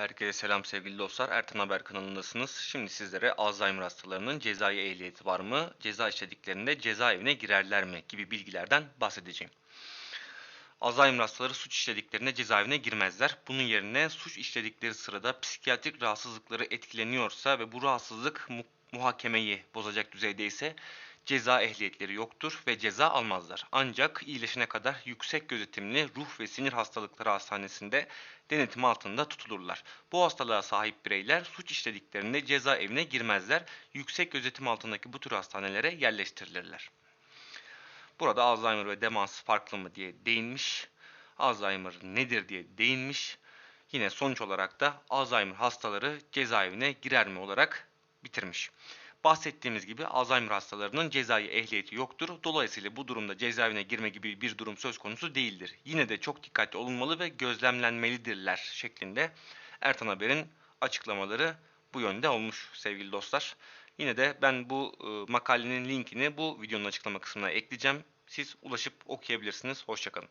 Herkese selam sevgili dostlar. Ertan Haber kanalındasınız. Şimdi sizlere Alzheimer hastalarının cezai ehliyeti var mı, ceza işlediklerinde cezaevine girerler mi gibi bilgilerden bahsedeceğim. Alzheimer hastaları suç işlediklerinde cezaevine girmezler. Bunun yerine suç işledikleri sırada psikiyatrik rahatsızlıkları etkileniyorsa ve bu rahatsızlık muhakemeyi bozacak düzeyde ise ceza ehliyetleri yoktur ve ceza almazlar. Ancak iyileşene kadar yüksek gözetimli ruh ve sinir hastalıkları hastanesinde denetim altında tutulurlar. Bu hastalığa sahip bireyler suç işlediklerinde cezaevine girmezler. Yüksek gözetim altındaki bu tür hastanelere yerleştirilirler. Burada Alzheimer ve demans farklı mı diye değinmiş. Alzheimer nedir diye değinmiş. Yine sonuç olarak da Alzheimer hastaları cezaevine girer mi olarak bitirmiş. Bahsettiğimiz gibi Alzheimer hastalarının cezai ehliyeti yoktur. Dolayısıyla bu durumda cezaevine girme gibi bir durum söz konusu değildir. Yine de çok dikkatli olunmalı ve gözlemlenmelidirler şeklinde Ertan Haber'in açıklamaları bu yönde olmuş sevgili dostlar. Yine de ben bu e, makalenin linkini bu videonun açıklama kısmına ekleyeceğim. Siz ulaşıp okuyabilirsiniz. Hoşçakalın.